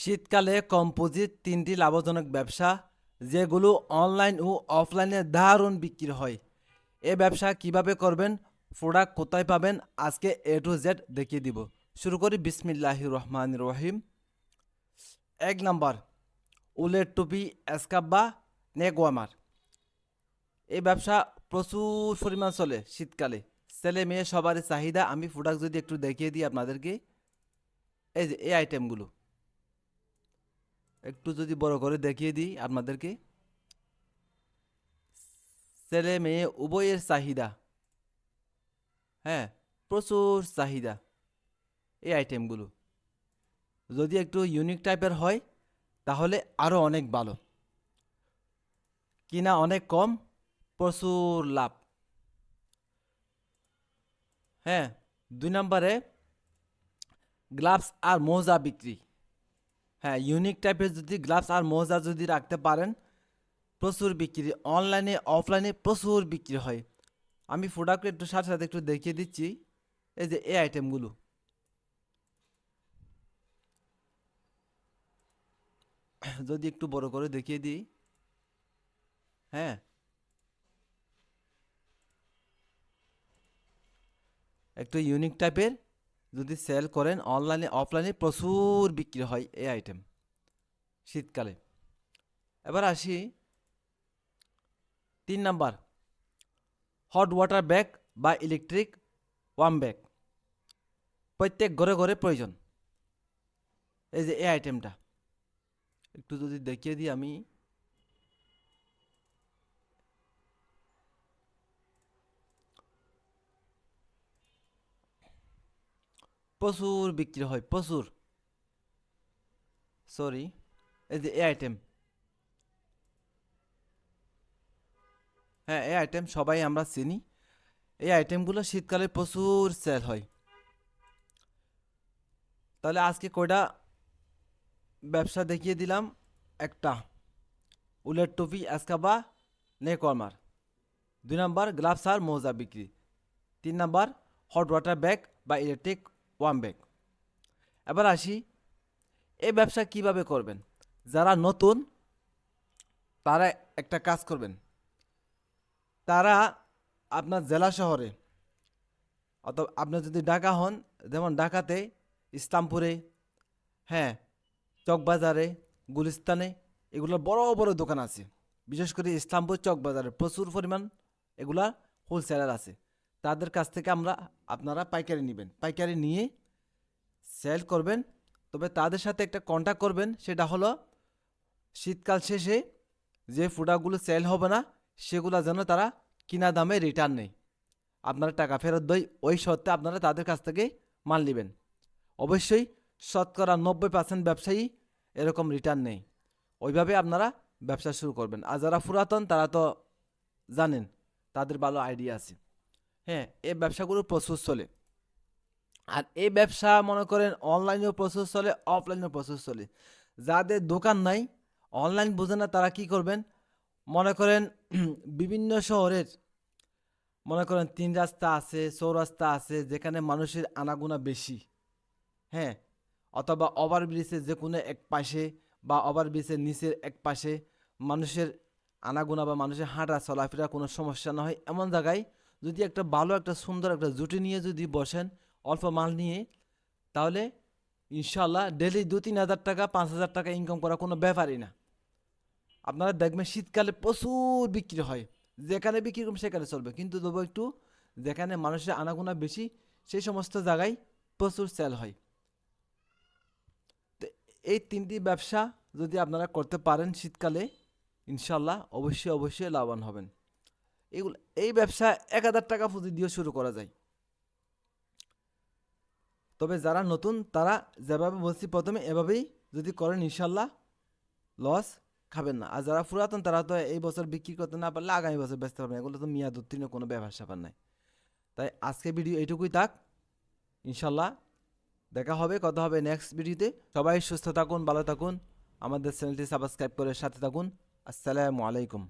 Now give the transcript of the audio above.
শীতকালে কম্পোজিট তিনটি লাভজনক ব্যবসা, যেগুলো অনলাইন ও অফলাইনে দারুণ বিক্রি হয়। এ ব্যবসা কীভাবে করবেন, প্রোডাক্ট কোথায় পাবেন, আজকে এ টু জেড দেখিয়ে দিব। শুরু করি বিসমিল্লাহ রহমান রহিম। এক নম্বর, উলের টুপি এসকাব্বা নেগোয়ামার এই ব্যবসা প্রচুর পরিমাণ চলে শীতকালে। ছেলে মেয়ে সবারই চাহিদা। আমি প্রোডাক্ট যদি একটু দেখিয়ে দিই আপনাদেরকে। এই যে, এই আইটেমগুলো একটু যদি বড় করে দেখিয়ে দিই আপনাদেরকে। ছেলে মেয়ে উভয়ের চাহিদা। হ্যাঁ প্রচুর চাহিদা এই আইটেমগুলো যদি একটু ইউনিক টাইপের হয়, তাহলে আরও অনেক ভালো। কিনা অনেক কম, প্রচুর লাভ। হ্যাঁ দুই নম্বরে গ্লাভস আর মোজা বিক্রি। হ্যাঁ ইউনিক টাইপের যদি গ্লাভস আর মোজা যদি রাখতে পারেন, প্রচুর বিক্রি। অনলাইনে অফলাইনে প্রচুর বিক্রি হয়। আমি প্রোডাক্ট একটু সাথে সাথে একটু দেখিয়ে দিচ্ছি। এই যে এই আইটেমগুলো যদি একটু বড় করে দেখিয়ে দিই। হ্যাঁ। একটু ইউনিক টাইপের যদি সেল করেন অনলাইনে অফলাইনে প্রচুর বিক্রি হয় এই আইটেম শীতকালে। এবার আসি তিন নাম্বার হট ওয়াটার ব্যাগ বা ইলেকট্রিক ওয়ার্ম ব্যাগ প্রত্যেক ঘরে ঘরে প্রয়োজন। এই যে এই আইটেমটা একটু যদি দেখিয়ে দিই আমি। প্রচুর বিক্রি হয়, প্রচুর। সরি এই যে এই আইটেম হ্যাঁ এই আইটেম সবাই আমরা চিনি। এই আইটেমগুলো শীতকালে প্রচুর সেল হয়। তাহলে আজকে কয়টা ব্যবসা দেখিয়ে দিলাম? একটা, উলের টুপি, এসকাবা নেকর্মার দুই নাম্বার গ্লাভস আর মোজা বিক্রি। তিন নাম্বার হট ওয়াটার ব্যাগ বা ইলেকট্রিক ওয়াম ব্যাগ এবার আসি, এই ব্যবসা কীভাবে করবেন? যারা নতুন, তারা একটা কাজ করবেন। তারা আপনার জেলা শহরে, অথবা আপনার যদি ঢাকা হন, যেমন ঢাকাতে, ইসলামপুরে হ্যাঁ চকবাজারে, গুলিস্তানে, এগুলো বড় বড় দোকান আছে। বিশেষ করে ইসলামপুর চকবাজারে প্রচুর পরিমাণ এগুলা হোলসেলার আছে। তাদের কাছ থেকে আমরা আপনারা পাইকারি নেবেন। পাইকারি নিয়ে সেল করবেন। তবে তাদের সাথে একটা কন্ট্যাক্ট করবেন, সেটা হলো শীতকাল শেষে যে প্রোডাক্টগুলো সেল হবে না, সেগুলো যেন তারা কিনা দামে রিটার্ন নেই আপনারা টাকা ফেরত দেয় ওই সত্ত্বে আপনারা তাদের কাছ থেকে মাল নেবেন। অবশ্যই শতকরা নব্বই পার্সেন্ট ব্যবসায়ী এরকম রিটার্ন নেই ওইভাবে আপনারা ব্যবসা শুরু করবেন। আর যারা পুরাতন, তারা তো জানেন, তাদের ভালো আইডিয়া আছে। হ্যাঁ এই ব্যবসাগুলো প্রচুর চলে। আর এই ব্যবসা মনে করেন অনলাইনেও প্রচুর চলে, অফলাইনেও প্রচুর চলে। যাদের দোকান নাই, অনলাইন বোঝে না তারা কি করবেন? মনে করেন বিভিন্ন শহরের, মনে করেন তিন রাস্তা আছে, চৌরাস্তা আছে, যেখানে মানুষের আনাগোনা বেশি। হ্যাঁ অথবা ওভারব্রিজের যে কোনো এক পাশে বা ওভারব্রিজের নিচের এক পাশে মানুষের আনাগোনা বা মানুষের হাঁটা চলাফেরা কোনো সমস্যা না হয়, এমন জায়গায় যদি একটা ভালো, একটা সুন্দর, একটা জুটি নিয়ে যদি বসেন অল্প মাল নিয়ে, তাহলে ইনশাল্লাহ ডেলি দু তিন হাজার টাকা, পাঁচ হাজার টাকা ইনকাম করা কোনো ব্যাপারই না। আপনারা দেখবেন শীতকালে প্রচুর বিক্রি হয়। যেখানে বিক্রি করবেন সেখানে চলবে। কিন্তু তবু একটু যেখানে মানুষের আনাগোনা বেশি, সেই সমস্ত জায়গায় প্রচুর সেল হয়। তো এই তিনটি ব্যবসা যদি আপনারা করতে পারেন শীতকালে ইনশাল্লাহ অবশ্যই অবশ্যই লাভবান হবেন। এগুলো, এই ব্যবসা এক হাজার টাকা পুঁজি দিয়ে শুরু করা যায়। তবে যারা নতুন, তারা যেভাবে বলছি প্রথমে এভাবেই যদি করেন, ইনশাল্লাহ লস খাবেন না। আর যারা পুরাতন, তারা তো এই বছর বিক্রি করতে না পারলে আগামী বছর বেচতে পারবেন এগুলো তো মেয়াদ উত্তীর্ণ, কোনো ব্যবসা স্যাপার নাই। তাই আজকে ভিডিও এইটুকুই থাক। ইনশাল্লাহ দেখা হবে, কথা হবে নেক্সট ভিডিওতে। সবাই সুস্থ থাকুন, ভালো থাকুন। আমাদের চ্যানেলটি সাবস্ক্রাইব করে সাথে থাকুন। আসসালামু আলাইকুম।